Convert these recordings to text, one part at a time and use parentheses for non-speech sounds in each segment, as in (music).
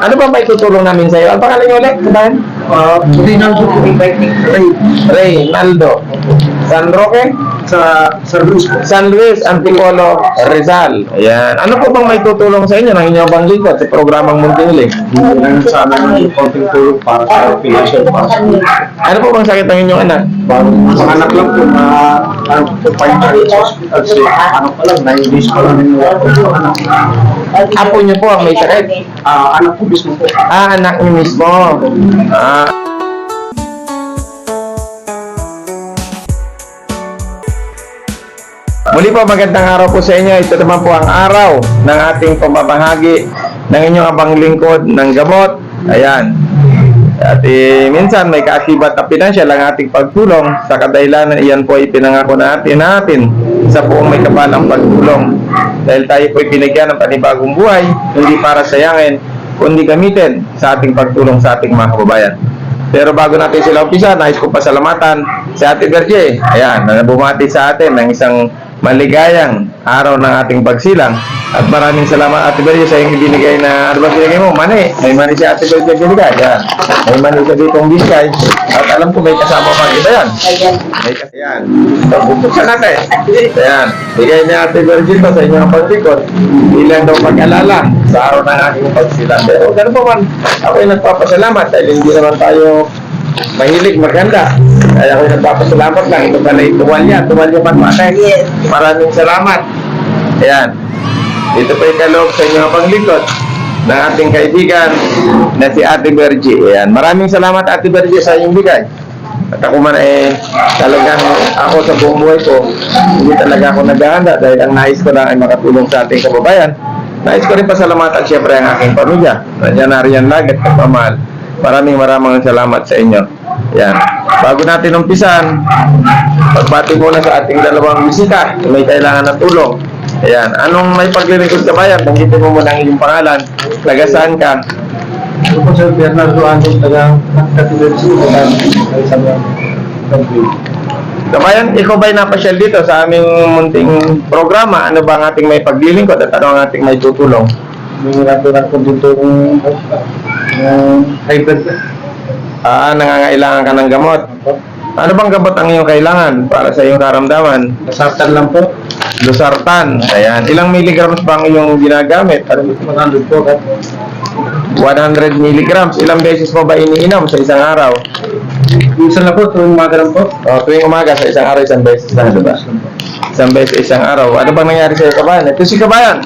Ano ba may tutulong namin sa iyo? Ang pangalan niyo ulit? Kabayan? Uh, Rinaldo po, Ray, Reynaldo. San Roque? sa San Luis po. San Luis, Antipolo, Rizal. Ayan. Ano po bang may tutulong sa inyo ng inyong bang lingkod sa programang Muntingiling? Hindi lang sa amin ng konting tulong para sa financial para sa Ano po bang sakit ng inyong anak? Mga anak lang po na ano po sa hospital si ano pa lang, 9 days pa lang yung anak. Apo niyo po ang may sakit. Ah, anak po mismo po. Ah, anak niyo mismo. Ah. Muli po, magandang araw po sa inyo. Ito naman po ang araw ng ating pamamahagi ng inyong abang lingkod ng gamot. Ayan. At eh, minsan may kaakibat na pinansyal ang ating pagtulong sa kadahilanan iyan po ay pinangako natin natin sa buong may kapalang pagtulong. Dahil tayo po ay binigyan ng panibagong buhay, hindi para sayangin, kundi gamitin sa ating pagtulong sa ating mga kababayan. Pero bago natin sila umpisa, nais ko pasalamatan si Ate Berge. Ayan, na bumati sa atin ng isang maligayang araw ng ating pagsilang. At maraming salamat Ate Berge sa iyong ibinigay na ano ba binigay mo? Mani. May mani si Ate Berge binigay. Ayan. May mani ka ditong bisay. At alam ko may kasama pa kita yan. May kasi yan. So, bubuksan natin. Ayan. Bigay ni Ate to sa inyong pagsikot. Bilang daw pag-alala sa araw ng aking pagsilang. Pero ganun pa man, ako ay nagpapasalamat dahil hindi naman tayo mahilig maganda. Kaya ako nagpapasalamat lang. Ito pala yung tuwalya. Tuwalya man matay. Yes. Maraming salamat. Ayan. Ito pa yung kaloob sa inyong panglikod ng ating kaibigan na si Ate Bergie. Ayan. Maraming salamat Ate Bergie sa inyong bigay. At ako man eh, talagang ako sa buong buhay ko, hindi talaga ako naghahanda dahil ang nais ko lang ay makatulong sa ating kababayan. Nais ko rin pasalamatan siyempre ang aking pamilya. Nandiyan na riyan lagi at kapamahal. Maraming maraming salamat sa inyo. Yan. Bago natin umpisan, pagbati muna sa ating dalawang bisita na may kailangan ng tulong. Ayan. Anong may paglilingkod ka bayan? Banggitin mo muna ang iyong pangalan. Taga saan ka? Ito po Sir Bernardo Anong taga Cathedral City, taga sa. Kabayan, ikaw ba'y napasyal dito sa aming munting programa? Ano ba ang ating may paglilingkod at ano ang ating may tutulong? May nirapirat po dito yung hybrid. Ah, nangangailangan ka ng gamot. Ano bang gamot ang iyong kailangan para sa iyong karamdaman? Nasartan lang po. Losartan. Ayan. Ilang milligrams ba ang iyong ginagamit? Ito 100 po. Kat. 100 milligrams. Ilang beses mo ba iniinom sa isang araw? Minsan lang po, tuwing umaga lang po. O, tuwing umaga sa isang araw, isang beses lang, diba? Isang beses, isang araw. Ano bang nangyari sa iyo, kabayan? Ito si kabayan.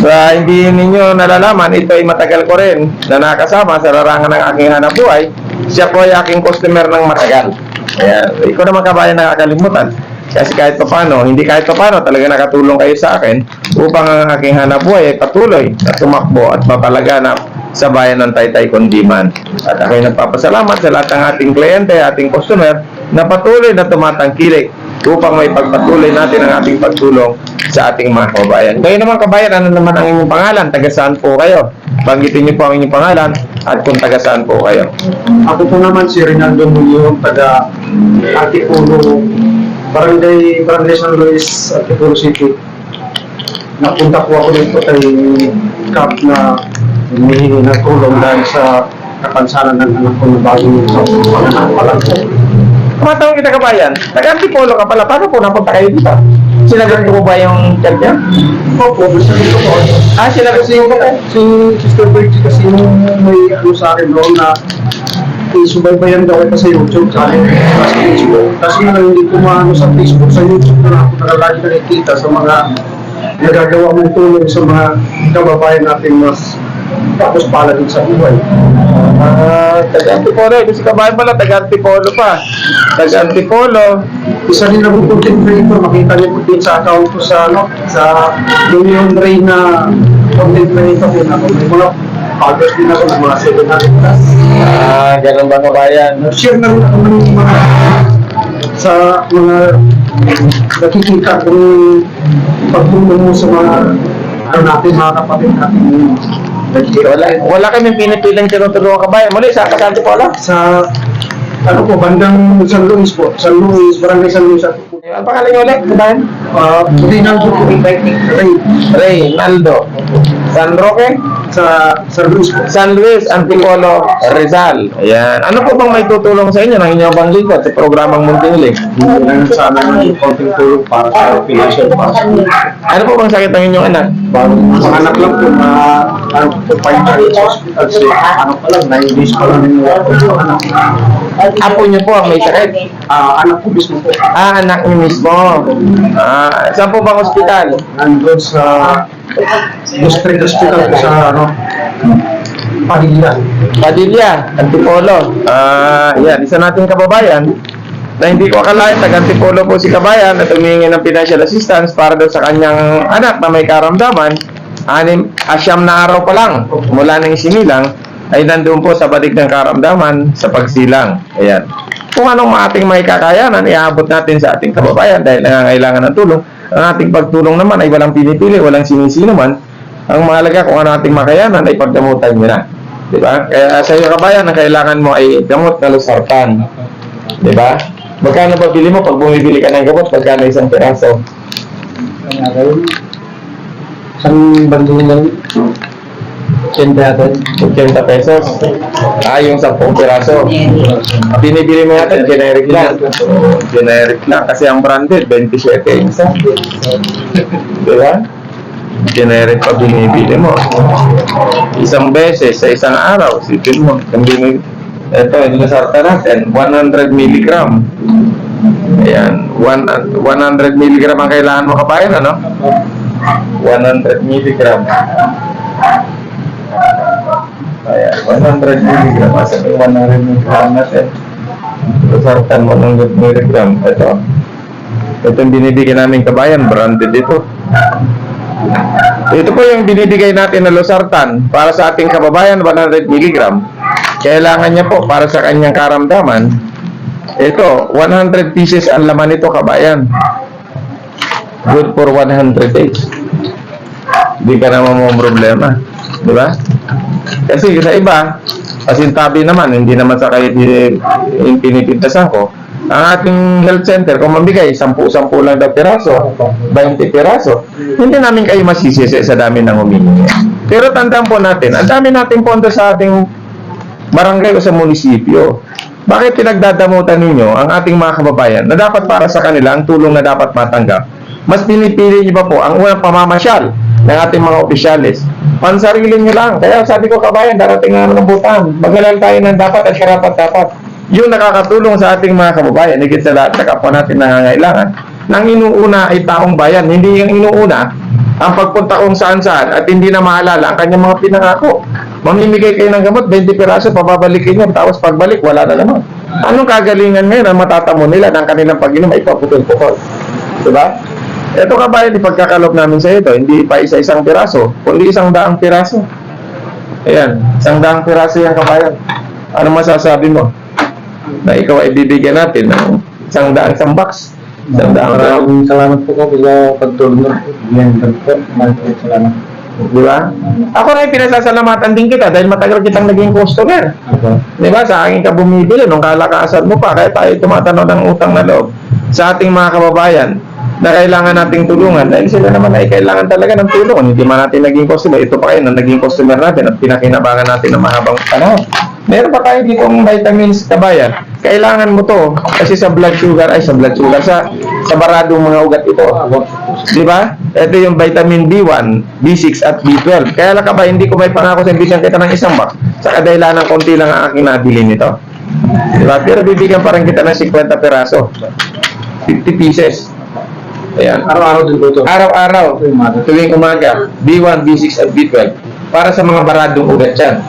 Sa hindi ninyo nalalaman, ito ay matagal ko rin na nakasama sa larangan ng aking hanap buhay. Siya po ay aking customer ng matagal. Ayan. Ikaw naman kabayan nakakalimutan. Kasi kahit pa paano, hindi kahit pa paano, talaga nakatulong kayo sa akin upang ang aking hanap buhay ay patuloy na tumakbo at mapalaganap sa bayan ng Taytay Kundiman. At ako ay nagpapasalamat sa lahat ng ating kliyente, ating customer na patuloy na tumatangkilik upang may pagpatuloy natin ang ating pagtulong sa ating mga kabayan. Kayo naman kabayan, ano naman ang inyong pangalan? Taga saan po kayo? Banggitin niyo po ang inyong pangalan at kung taga saan po kayo. Ako po naman si Rinaldo Mulyo, taga Atipulo, Barangay, Barangay San Luis, Atipulo City. Napunta po ako dito kay Cap na humihingi ng tulong dahil sa kapansanan ng anak ko na bagong panganak pa po. Tumatawag kita kabayan. Taga-antipolo ka pala. Paano po napunta kayo dito? Sinagot ko ba yung chat niya? Opo, gusto nito po. Ah, sinagot ko yung ba? si Sister Virgie kasi yung may ano sa akin noon na isubaybayan daw kita sa YouTube sa akin sa Facebook. Kasi nga hindi ko maano sa Facebook, sa YouTube na ako nakalagi nakikita sa mga nagagawa mong tulong sa mga kababayan natin mas tapos pala din sa buhay. Ah, taga-antipolo. Ito si kabayan pala. Taga-antipolo pa. Taga-antipolo. Isa din ako content creator, makita niyo po din sa account ko sa ano, sa Union Ray na content creator din ako. May mga followers din ako ng mga 700 plus. Ah, ganun ba kabayan? share na rin ako ng mga sa mga nakikita kong pagtulong mo sa mga ano natin, mga kapatid natin Wala, wala kami pinipilang tinutulungan kabayan. Muli, saan ka sa antipolo? sa ano po, bandang San Luis po, San Luis, Barangay San Luis at Ang pangalan niyo ulit, kabayan? uh, Rinaldo po, Ray, Reynaldo. San Roque? sa San Luis po. San Luis, Antipolo, Rizal. Ayan. Ano po bang may tutulong sa inyo ng inyong bang lingkod sa programang Munting Hindi lang sa amin ng konting tulong para sa financial para sa Ano po bang sakit ng inyong anak? Mga anak lang po na yung sa hospital si ano pa lang, 9 days pa lang yung anak. Apo niyo po ang may sakit. Ah, anak ko mismo po. Ah, anak niyo mismo. Ah, saan po bang ospital? Nandun sa district hospital po sa ano, Padilla. Padilla, Antipolo. Ah, yan. Isa nating kababayan na hindi ko akalain, taga Antipolo po si kabayan at humingi ng financial assistance para daw sa kanyang anak na may karamdaman. Anim, asyam na araw pa lang mula nang isinilang ay nandun po sa balik ng karamdaman sa pagsilang. Ayan. Kung anong ating may kakayanan, iabot natin sa ating kababayan dahil nangangailangan ng tulong. Ang ating pagtulong naman ay walang pinipili, walang sinisino man. Ang mahalaga kung ano ating makayanan ay pagdamutan nyo na. Di ba? Kaya sa iyo kabayan, ang kailangan mo ay gamot na lusartan. Di ba? Magkano ba bili mo pag bumibili ka ng gamot? Magkano isang piraso? Kaya Isang bandong lang. Siyempre natin. 80 pesos. Ah, yung 10 piraso. Binibili mo natin, generic lang. Generic lang. Kasi ang branded, 27 yung isa. Di ba? Generic pa binibili mo. Isang beses sa isang araw, sipin mo. Kung binibili, ito, yung sarta natin, 100 milligram. Ayan, one, 100 milligram ang kailangan mo kabayan, ano? 100 milligram. Ayan, 100 milligram. Asa yung 100 milligram natin? Sartan mo ng milligram. Ito. Ito yung binibigyan namin kabayan, branded ito. Ito po yung binibigay natin na losartan para sa ating kababayan, 100 mg. Kailangan niya po para sa kanyang karamdaman. Ito, 100 pieces ang laman nito kabayan. Good for 100 days. Hindi ka naman mo problema. Di ba? Kasi sa iba, pasintabi naman, hindi naman sa kahit yung pinipintasan ko, ang ating health center, kung mabigay, 10-10 lang daw piraso, 20 piraso, hindi namin kayo masisisi sa dami ng humingi. Pero tandaan po natin, ang dami nating pondo sa ating barangay o sa munisipyo. Bakit pinagdadamutan ninyo ang ating mga kababayan na dapat para sa kanila ang tulong na dapat matanggap? Mas pinipili niyo pa po ang unang pamamasyal ng ating mga opisyalis. Pansarili niyo lang. Kaya sabi ko kabayan, darating na ng butan. Maghalal tayo ng dapat at karapat dapat. Yung nakakatulong sa ating mga kababayan, higit sa lahat sa kapwa natin nangangailangan, nang inuuna ay taong bayan, hindi yung inuuna ang pagpunta kung saan saan at hindi na maalala ang kanyang mga pinangako. Mamimigay kayo ng gamot, 20 piraso, pababalikin niyo, tapos pagbalik, wala na naman. Anong kagalingan ngayon ang matatamo nila ng kanilang pag-inom ay paputol-putol? Diba? Ito kabayan, ipagkakalop namin sa ito, hindi pa isa-isang piraso, kundi isang daang piraso. Ayan, isang daang piraso yan kabayan. Ano masasabi mo? Na ikaw ay bibigyan natin ng isang daang isang box. Isang daang. Maraming salamat po ko sa pagtulong na Yan, po. Maraming salamat. Di ba? Ako na yung pinasasalamatan din kita dahil matagal kitang naging customer. Di ba? Sa akin ka bumibili nung kalakasan mo pa. Kaya tayo tumatanaw ng utang na loob sa ating mga kababayan na kailangan nating tulungan dahil sila naman ay kailangan talaga ng tulong. Hindi man natin naging customer. Ito pa kayo na naging customer natin at pinakinabangan natin ng mahabang panahon. Meron pa tayo dito ng vitamins kabayan. Kailangan mo to kasi sa blood sugar ay sa blood sugar sa sa baradong mga ugat ito. Di ba? Ito yung vitamin B1, B6 at B12. Kaya lang ka ba, hindi ko may pangako sa bigyan kita ng isang box. Sa kadahilan ng konti lang ang aking nabili nito. Di ba? Pero bibigyan pa rin kita ng 50 peraso. 50 pieces. Ayan. Araw-araw din po ito. Araw-araw, Tuwing umaga. tuwing umaga, B1, B6 at B12. Para sa mga baradong ugat yan.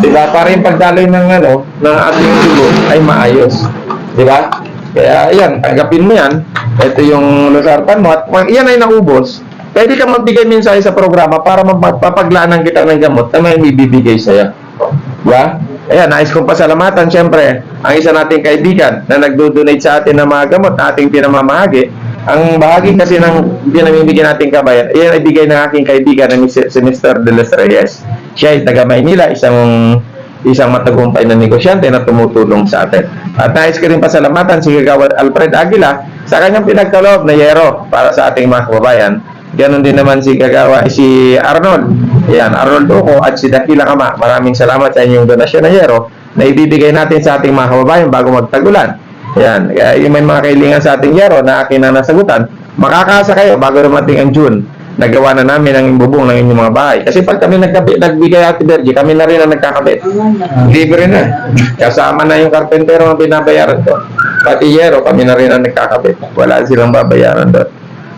Di ba? Para yung pagdaloy ng ano, ng ating dugo ay maayos. Di ba? Kaya yan, tanggapin mo yan. Ito yung losartan mo. At kung yan ay naubos, pwede kang magbigay minsan sa programa para mapapaglaanan kita ng gamot na may ibibigay sa'yo. Di ba? Ayan, nais kong pasalamatan siyempre ang isa nating kaibigan na nagdo-donate sa atin ng mga gamot na ating pinamamahagi. Ang bahagi kasi ng pinamimigay nating kabayan, iyan ay bigay ng aking kaibigan na si Mr. De Los Reyes. Siya ay taga Maynila, isang isang matagumpay na negosyante na tumutulong sa atin. At nais ko rin pasalamatan si Gagawad Alfred Aguila sa kanyang pinagkaloob na yero para sa ating mga kababayan. Ganon din naman si Gagawa, si Arnold Ayan, Arnoldo ko at si Dakila Kama. Maraming salamat sa inyong donasyon na yero na ibibigay natin sa ating mga kababayan bago magtagulan. Ayan, kaya yung may mga kailangan sa ating yero na akin na nasagutan, makakasa kayo bago dumating ang June. Nagawa na namin ang bubong ng inyong mga bahay. Kasi pag kami nagkabit, nagbigay Ate Bergie, kami na rin ang nagkakabit. Libre na. Kasama na yung karpentero ang binabayaran ko. Pati yero, kami na rin ang nagkakabit. Wala silang babayaran doon.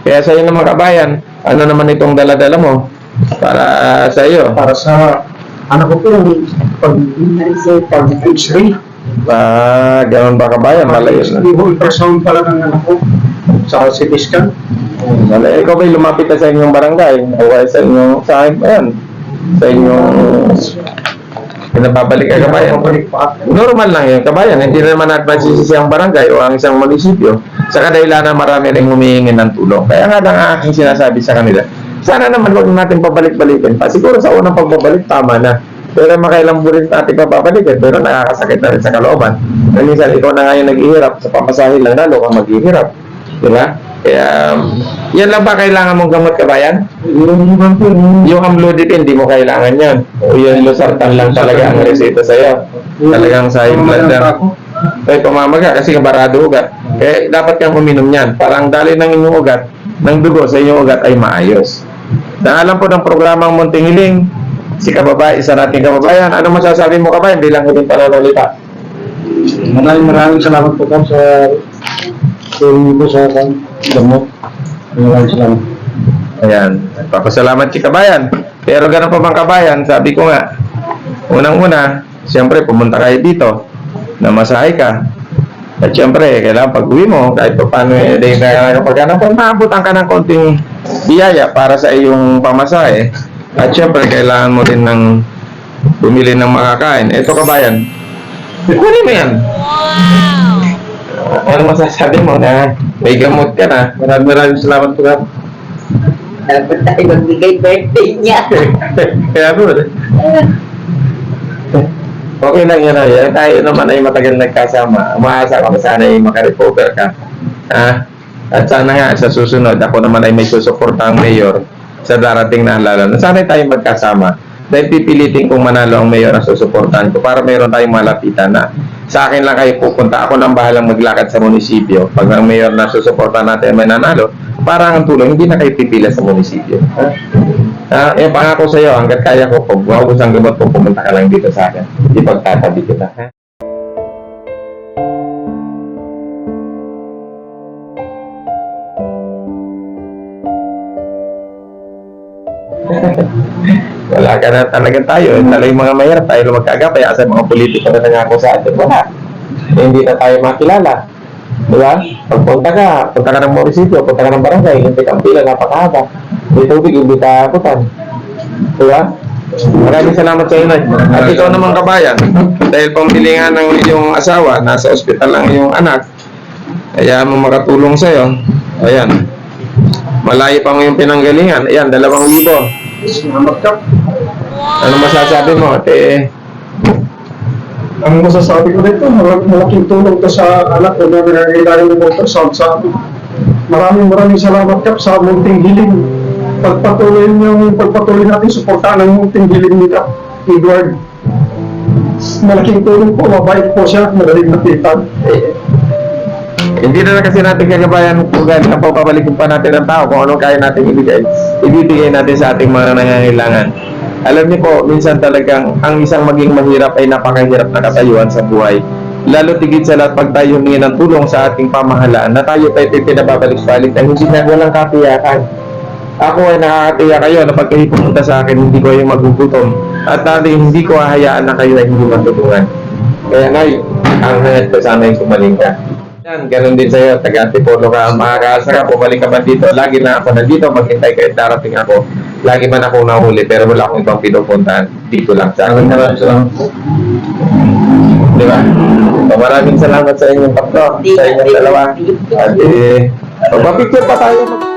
Kaya sa inyo mga kabayan, ano naman itong daladala mo? Para ah, sa iyo. Para sa anak ko po yung pag pag X-ray. Ah, ganun ba kabayan? Malayo na. Hindi ko ultrasound pala ng anak ko. Sa CT scan. Malayo. Ikaw ba'y lumapit na sa inyong barangay? O kaya sa inyong, sa akin pa yan? Sa inyong, pinababalik ka kabayan? Normal lang yun, kabayan. Hindi na naman natin magsisisi ang barangay o ang isang munisipyo sa kadahilan na marami rin humihingi ng tulong. Kaya nga lang ang aking sinasabi sa kanila, sana naman huwag natin pabalik-balikin pa. Siguro sa unang pagbabalik, tama na. Pero makailang bulit natin pababalikin, pero nakakasakit na rin sa kalooban. Na minsan, ikaw na ngayon naghihirap, sa pamasahin lang lalo kang maghihirap. Di ba? Kaya, um, yan lang ba kailangan mong gamot kabayan? Yung yung Yung amlodipine, hindi mo kailangan yan. O yung losartan lang talaga ang reseta sa'yo. Talagang sa high blood. Ay, pamamaga kasi kabarado ugat. Kaya dapat kang uminom yan. Para ang dali ng inyong ugat, ng dugo sa inyong ugat ay maayos. Sa alam po ng programang Munting Hiling, si kababae, isa nating kababayan, ano masasabi mo kabayan bilang huling pananalita? Maraming maraming salamat po po sa sa po sa kan gamot. Maraming salamat. Ayan. Papasalamat si kabayan. Pero ganun pa bang kabayan, sabi ko nga, unang-una, siyempre pumunta kayo dito, namasahe ka. At siyempre, kailangan pag uwi mo, kahit pa paano eh, dahil na pag ano, kung maabutan ka ng konting biyaya para sa iyong pamasahe, at siyempre, kailangan mo din ng bumili ng makakain. Ito kabayan, kunin mo yan. Ano masasabi mo na may gamot ka na? Maraming maraming salamat po po. Dapat tayo magbigay birthday niya. (laughs) Kaya po, okay lang yun. Ay. Tayo naman ay matagal nagkasama. Umaasa ko sana ay makarecover ka. Ha? At sana nga sa susunod, ako naman ay may susuporta ang mayor sa darating na halalan. Sana tayo magkasama. Dahil pipilitin kong manalo ang mayor na susuportahan ko para mayroon tayong malapitan na sa akin lang kayo pupunta. Ako nang bahalang maglakad sa munisipyo. Pag ang mayor na susuportahan natin ay may nanalo, para ang tulong, hindi na kayo pipila sa munisipyo. Ha? Ah, yung pangako sa iyo, hanggat kaya ko, pag maubos ang gamot ko, pumunta ka lang dito sa akin. Ipagtatabi kita. Ha? (laughs) Wala ka na talaga tayo. Talaga yung mga mahirap tayo magkagapay sa mga politiko na nangako sa atin. Wala. Eh, hindi na tayo makilala. Di ba? Pagpunta ka, punta ka ng munisipyo, punta ka ng barangay, hindi kang pila, napakahaba. May tubig, hindi ka akutan. Di ba? Maraming salamat sa inyo. At ikaw naman kabayan, dahil pamilingan ng iyong asawa, nasa ospital ang iyong anak, kaya mo makatulong sa'yo. Ayan. Malayo pa mo yung pinanggalingan. Ayan, dalawang libo. Ano masasabi mo? Eh, Ang masasabi ko dito, mal- malaking tulong to sa anak ko na nangangailangan ng ultrasound sa amin. Maraming maraming salamat Kap sa munting hiling. Pagpatuloy niyo pagpatuloy natin suportahan ang munting hiling ni Kap Edward. Malaking tulong po, mabait po siya, madaling napitan. eh, hindi na lang kasi natin kagabayan kung gaano na papabalikin pa natin ang tao kung anong kaya natin ibigay. Ibibigay natin sa ating mga nangangailangan. Alam niyo po, minsan talagang ang isang maging mahirap ay napakahirap na katayuan sa buhay. Lalo tigit sa lahat pag tayo humingi ng tulong sa ating pamahalaan na tayo tayo pinababalik-balik na hindi na walang katiyakan. Ako ay nakakatiya kayo na pag kayo pumunta sa akin, hindi ko kayo magugutom. At dati hindi ko hahayaan na kayo ay hindi matulungan. Kaya ngayon, ang hangad ko sana yung sumaling ka. Yan, ganun din sa'yo. Taga-antipolo ka. Makakaasa ka, bumalik ka man dito. Lagi na ako nandito. Maghintay kayo darating ako. Lagi man ako nahuli, pero wala akong ibang pinupuntahan. Dito lang sa akin. Maraming salamat. Di ba? So, maraming salamat sa inyong tatlo. Sa inyong dalawa. At eh, magpapicture pa tayo.